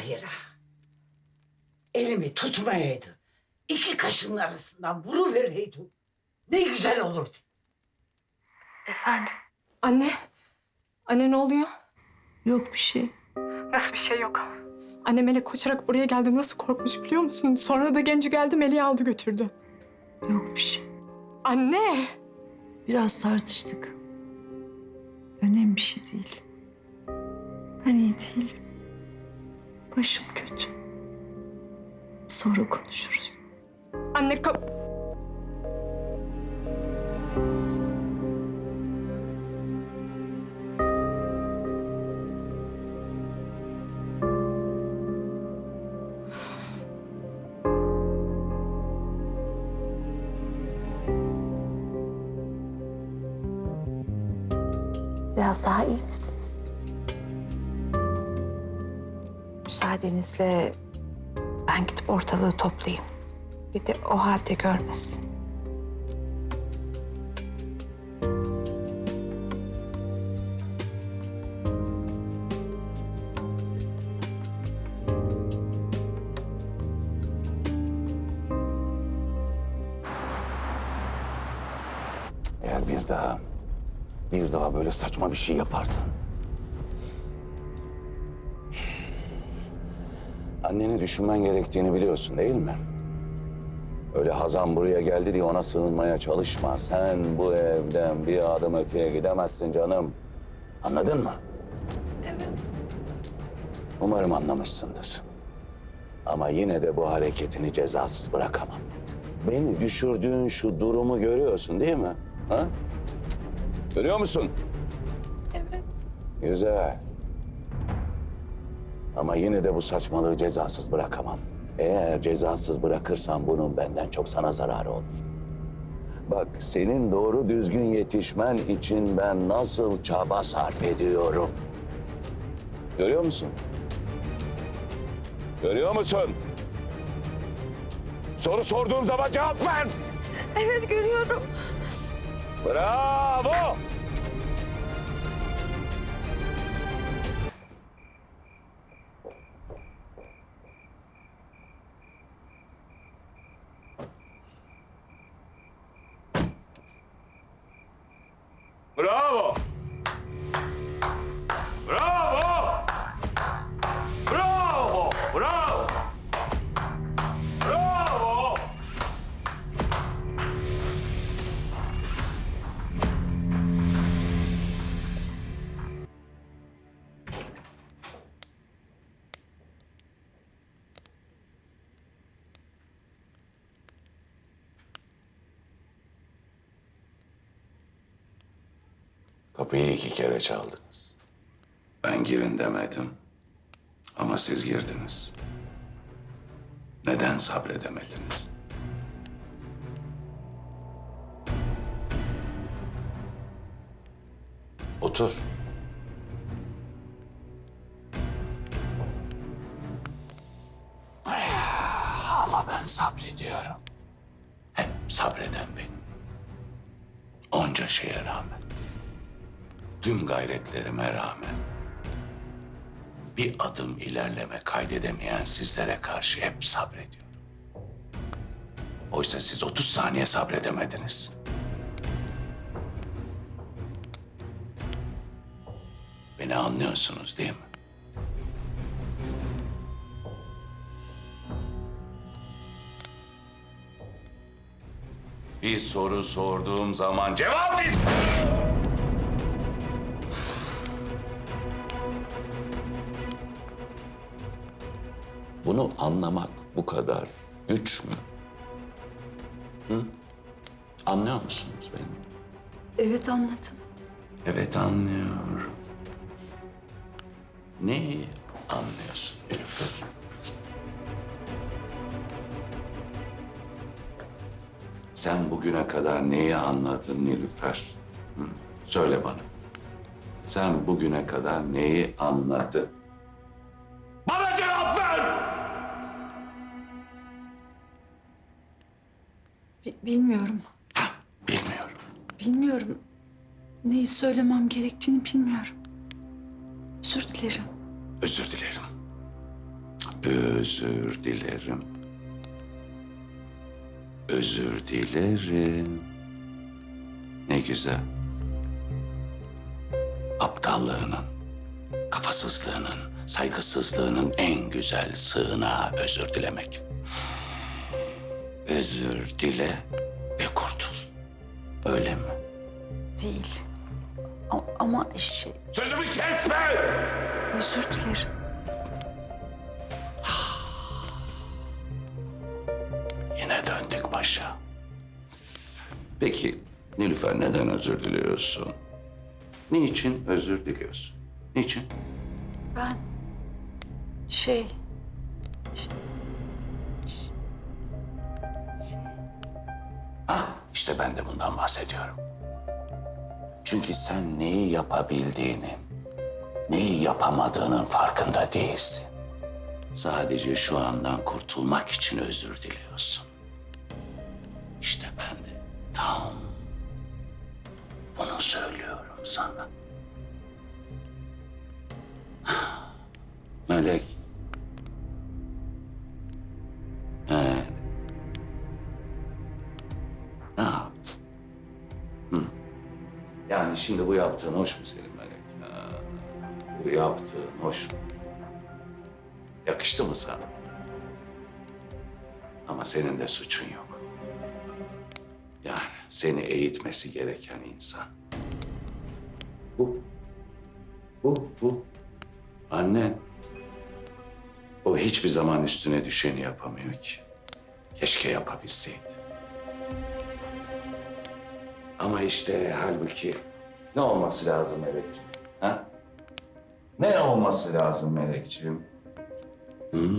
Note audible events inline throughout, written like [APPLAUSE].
Tahir'a. Elimi tutmayaydı. İki kaşının arasından vuruvereydim. Ne güzel olurdu. Efendim? Anne. Anne ne oluyor? Yok bir şey. Nasıl bir şey yok? Anne Melek koşarak buraya geldi. Nasıl korkmuş biliyor musun? Sonra da genci geldi Melek'i aldı götürdü. Yok bir şey. Anne! Biraz tartıştık. Önemli bir şey değil. Ben iyi değilim. Başım kötü. Sonra konuşuruz. Anne kap... Biraz daha iyi misiniz? Müsaadenizle ben gidip ortalığı toplayayım. Bir de o halde görmesin. Eğer bir daha, bir daha böyle saçma bir şey yaparsan... Anneni düşünmen gerektiğini biliyorsun değil mi? Öyle Hazan buraya geldi diye ona sığınmaya çalışma. Sen bu evden bir adım öteye gidemezsin canım. Anladın mı? Evet. Umarım anlamışsındır. Ama yine de bu hareketini cezasız bırakamam. Beni düşürdüğün şu durumu görüyorsun değil mi? Ha? Görüyor musun? Evet. Güzel. Ama yine de bu saçmalığı cezasız bırakamam. Eğer cezasız bırakırsam bunun benden çok sana zararı olur. Bak senin doğru düzgün yetişmen için ben nasıl çaba sarf ediyorum. Görüyor musun? Görüyor musun? Soru sorduğum zaman cevap ver. Evet görüyorum. Bravo! Bravo! Kapıyı iki kere çaldınız. Ben girin demedim. Ama siz girdiniz. Neden sabredemediniz? Otur. Ama ben sabrediyorum. Hep sabreden benim. Onca şeye rağmen tüm gayretlerime rağmen bir adım ilerleme kaydedemeyen sizlere karşı hep sabrediyorum. Oysa siz 30 saniye sabredemediniz. Beni anlıyorsunuz değil mi? Bir soru sorduğum zaman cevap ver. Bunu anlamak bu kadar güç mü? Hı? Anlıyor musunuz beni? Evet anladım. Evet anlıyorum. Neyi anlıyorsun Nilüfer? Sen bugüne kadar neyi anladın Nilüfer? Hı? Söyle bana. Sen bugüne kadar neyi anladın? Bi- bilmiyorum. Bilmiyorum. Bilmiyorum. Neyi söylemem gerektiğini bilmiyorum. Özür dilerim. Özür dilerim. Özür dilerim. Özür dilerim. Ne güzel. Aptallığının, kafasızlığının, saygısızlığının en güzel sığınağı özür dilemek. Özür dile ve kurtul. Öyle mi? Değil. A- ama şey, Sözümü kesme! özür dilerim. [SIGHS] Yine döndük başa. Peki Nilüfer neden özür diliyorsun? Niçin özür diliyorsun? Niçin? Ben şey, Ah işte ben de bundan bahsediyorum. Çünkü sen neyi yapabildiğinin, neyi yapamadığının farkında değilsin. Sadece şu andan kurtulmak için özür diliyorsun. İşte ben de tam bunu söylüyorum sana. Melek. Hı. Yani şimdi bu yaptığın hoş mu senin Melek? Ha, bu yaptığın hoş mu? Yakıştı mı sana? Ama senin de suçun yok. Yani seni eğitmesi gereken insan. Bu. Bu, bu. Annen. O hiçbir zaman üstüne düşeni yapamıyor ki. Keşke yapabilseydi. Ama işte halbuki ne olması lazım Melekciğim? Ha? Ne olması lazım Melekciğim? Hı?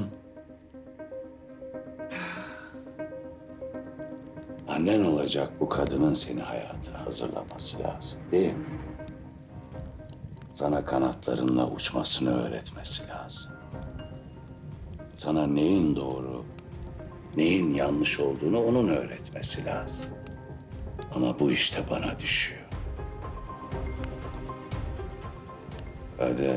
Annen olacak bu kadının seni hayata hazırlaması lazım değil mi? Sana kanatlarınla uçmasını öğretmesi lazım. Sana neyin doğru, neyin yanlış olduğunu onun öğretmesi lazım. Ama bu işte bana düşüyor. Kader.